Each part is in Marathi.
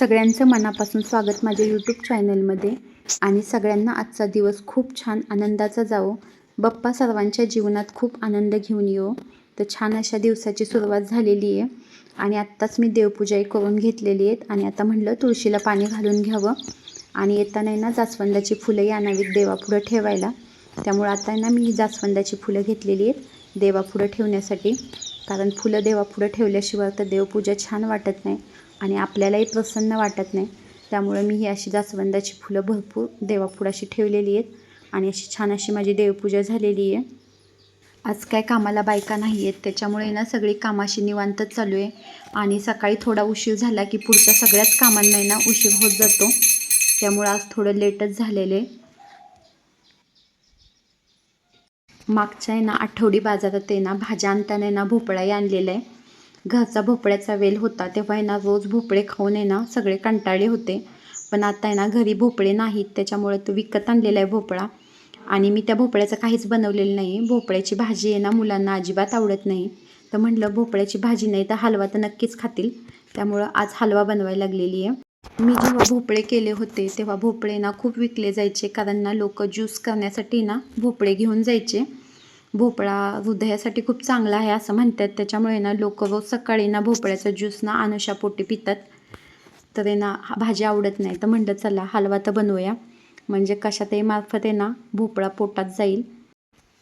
सगळ्यांचं मनापासून स्वागत माझ्या यूट्यूब चॅनलमध्ये आणि सगळ्यांना आजचा दिवस खूप छान आनंदाचा जावो. बाप्पा सर्वांच्या जीवनात खूप आनंद घेऊन येऊ तर छान अशा दिवसाची सुरुवात झालेली आहे. आणि आत्ताच मी देवपूजाही करून घेतलेली आहेत. आणि आता म्हणलं तुळशीला पाणी घालून घ्यावं. आणि येताना ना जास्वंदाची फुलंही आणावीत देवापुढं ठेवायला. त्यामुळं आता ना मी जास्वंदाची फुलं घेतलेली आहेत देवापुढं ठेवण्यासाठी. कारण फुलं देवापुढं ठेवल्याशिवाय तर देवपूजा छान वाटत नाही. आणि आपल्यालाही प्रसन्न वाटत नाही. त्यामुळं मी ही अशी जास्वंदाची फुलं भरपूर देवापुढं अशी ठेवलेली आहेत आणि अशी छान अशी माझी देवपूजा झालेली आहे. आज काय कामाला बायका नाही आहेत त्याच्यामुळे ना सगळी कामाशी निवांतच चालू आहे. आणि सकाळी थोडा उशीर झाला की पुढच्या सगळ्याच कामांना आहे ना उशीर होत जातो. त्यामुळं आज थोडं लेटच झालेलं आहे. मागच्या आहे ना आठवडी बाजारात आहे ना भाज्या आणताना ना भोपळाही आणलेला आहे. घरचा भोपळ्याचा वेल होता तेव्हा आहे ना रोज भोपळे खाऊन आहे ना सगळे कंटाळले होते. पण आता आहे ना घरी भोपळे नाहीत त्याच्यामुळे तो विकत आणलेला आहे भोपळा. आणि मी त्या भोपळ्याचं काहीच बनवलेलं नाही. भोपळ्याची भाजी आहे ना मुलांना अजिबात आवडत नाही. तर म्हटलं भोपळ्याची भाजी नाही तर हलवा तर नक्कीच खातील. त्यामुळं आज हलवा बनवायला लागलेली आहे. मी जेव्हा भोपळे केले होते तेव्हा भोपळे ना खूप विकले जायचे. कारण ना लोक ज्यूस करण्यासाठी ना भोपळे घेऊन जायचे. भोपळा हृदयासाठी खूप चांगला आहे असं म्हणतात. त्याच्यामुळे ना लोक रोज सकाळी ना भोपळ्याचा ज्यूस ना अनुशापोटी पितात. तर आहे ना हा भाजी आवडत नाही. तर म्हणलं चला हलवा तर बनवूया. म्हणजे कशातही मार्फत आहे ना भोपळा पोटात जाईल.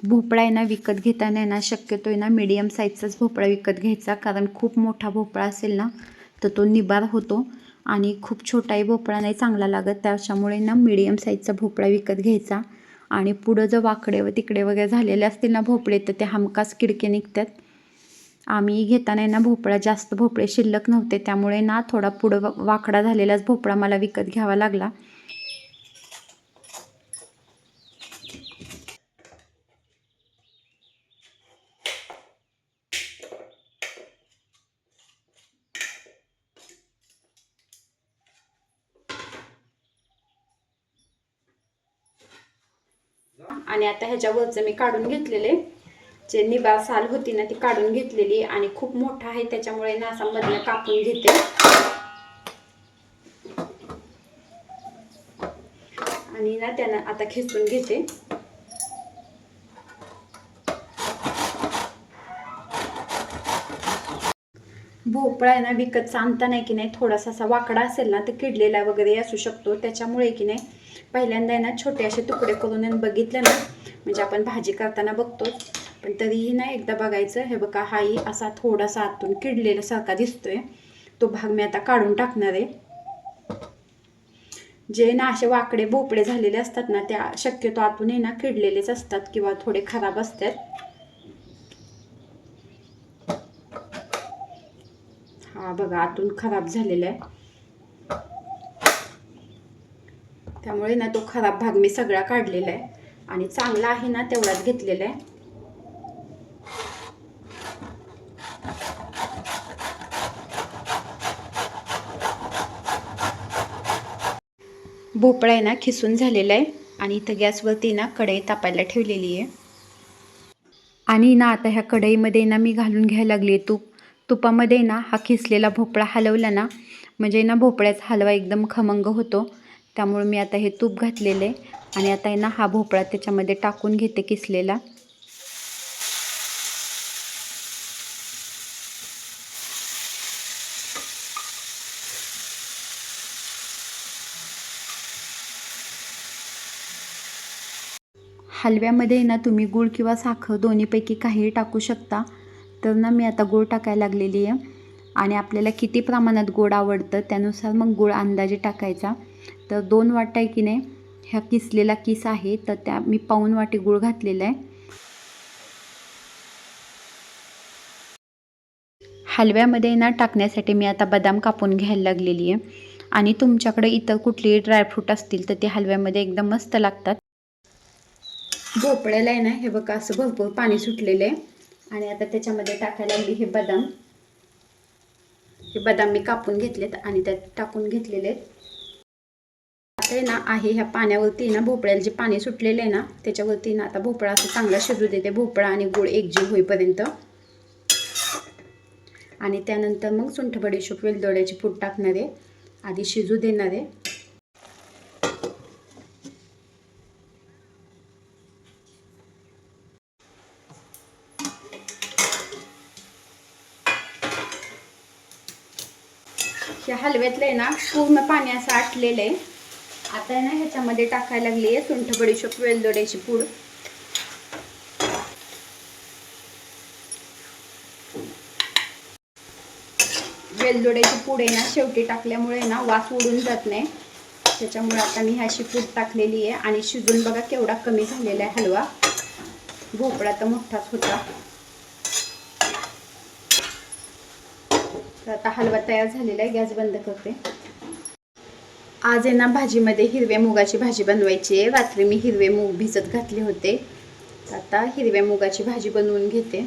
भोपळा आहे ना विकत घेताना ना शक्यतो आहे ना मीडियम साईजचाच भोपळा विकत घ्यायचा. कारण खूप मोठा भोपळा असेल ना तर तो निबार होतो. आणि खूप छोटाही भोपळा नाही चांगला लागत. त्याच्यामुळे ना मीडियम साईजचा भोपळा विकत घ्यायचा. आणि पुढं जर वाकडे व तिकडे वगैरे झालेले असतील ना भोपळे तर ते हमखास किडके निघतात. आम्ही घेताना ना भोपळा जास्त भोपळे शिल्लक नव्हते. त्यामुळे ना थोडा पुढं वाकडा झालेलाच भोपळा मला विकत घ्यावा लागला. आणि आता ह्याच्यावरचं मी काढून घेतलेले. जे निबा साल होती ना ती काढून घेतलेली आणि खूप मोठा आहे त्याच्यामुळे ना कापून घेते. आणि ना त्यानं आता खेचून घेते. भोपळा आहे ना विकत आणता नाही की नाही थोडासा असा वाकडा असेल ना तर किडलेला वगैरे असू शकतो. त्याच्यामुळे की नाही पहिल्यांदा आहे ना छोटे असे तुकडे करून ना बघितलं ना म्हणजे आपण भाजी करताना बघतोच. पण तरीही ना एकदा बघायचं हे बघा हाही असा थोडासा आतून किडलेला सारखा दिसतोय. तो भाग मी आता काढून टाकणार आहे. जे ना असे वाकडे भोपळे झालेले असतात ना त्या शक्यतो आतून आहे ना किडलेलेच असतात किंवा थोडे खराब असतात. हा बघा आतून खराब झालेला आहे. त्यामुळे ना तो खराब भाग मी सगळा काढलेला आहे. आणि चांगला आहे ना तेवढाच घेतलेला आहे. भोपळा आहे ना खिसून झालेला आहे. आणि इथं गॅसवरती ना कढई तापायला ठेवलेली आहे. आणि ना आता ह्या कढईमध्ये ना मी घालून घ्यायला लागली आहे तूप. तुपामध्ये ना हा खिसलेला भोपळा हलवला ना म्हणजे ना भोपळ्याचा हलवा एकदम खमंग होतो. त्यामुळे मी आता हे तूप घातलेलं आहे आणि आता आहे ना हा भोपळा त्याच्यामध्ये टाकून घेते किसलेला. हलव्यामध्ये ना तुम्ही गूळ किंवा साखर दोन्हीपैकी काहीही टाकू शकता. तर ना मी आता गूळ टाकायला लागलेली आहे. आणि आपल्याला किती प्रमाणात गोड आवडतं त्यानुसार मग गूळ अंदाजे टाकायचा. तर दोन वाटा आहे की नाही ह्या किसलेला किस आहे तर त्या मी पाऊन वाटी गूळ घातलेला आहे. हलव्यामध्ये ना टाकण्यासाठी मी आता बदाम कापून घ्यायला लागलेली आहे. आणि तुमच्याकडे इतर कुठलेही ड्रायफ्रूट असतील तर ते हलव्यामध्ये एकदम मस्त लागतात. भोपळ्याला आहे ना हे बघा असं भरपूर पाणी सुटलेलं आहे. आणि आता त्याच्यामध्ये टाकायला लागली हे बदाम. हे बदाम मी कापून घेतलेत आणि त्यात टाकून घेतलेले आहेत. आता आहे ना आहे ह्या पाण्यावरती ना भोपळ्याला जे पाणी सुटलेलं आहे ना त्याच्यावरती ना आता भोपळा असं चांगला शिजू देते. भोपळा आणि गुळ एकजीव होईपर्यंत. आणि त्यानंतर मग सुंठ बडीशोप वेलदोड्याची पूड टाकणार आहे. आधी शिजू देणार आहे. ह्या हलव्यातलं आहे ना पूर्ण पाणी असं आटलेलं आहे. आता आहे ना ह्याच्यामध्ये टाकायला लागली आहे सुंठ बडीशोप वेलदोड्याची पूड. वेलदोड्याची पूड आहे ना शेवटी टाकल्यामुळे ना वास उडून जात नाही. त्याच्यामुळे आता मी ह्याशी पूड टाकलेली आहे आणि शिजून बघा केवढा कमी झालेला आहे हलवा. भोपळा तर मोठाच होता. तर आता हलवा तयार झालेला आहे गॅस बंद करते. आज आहे ना भाजीमध्ये हिरव्या मुगाची भाजी बनवायची आहे. रात्री मी हिरवे मूग भिजत घातले होते. आता हिरव्या मुगाची भाजी बनवून घेते.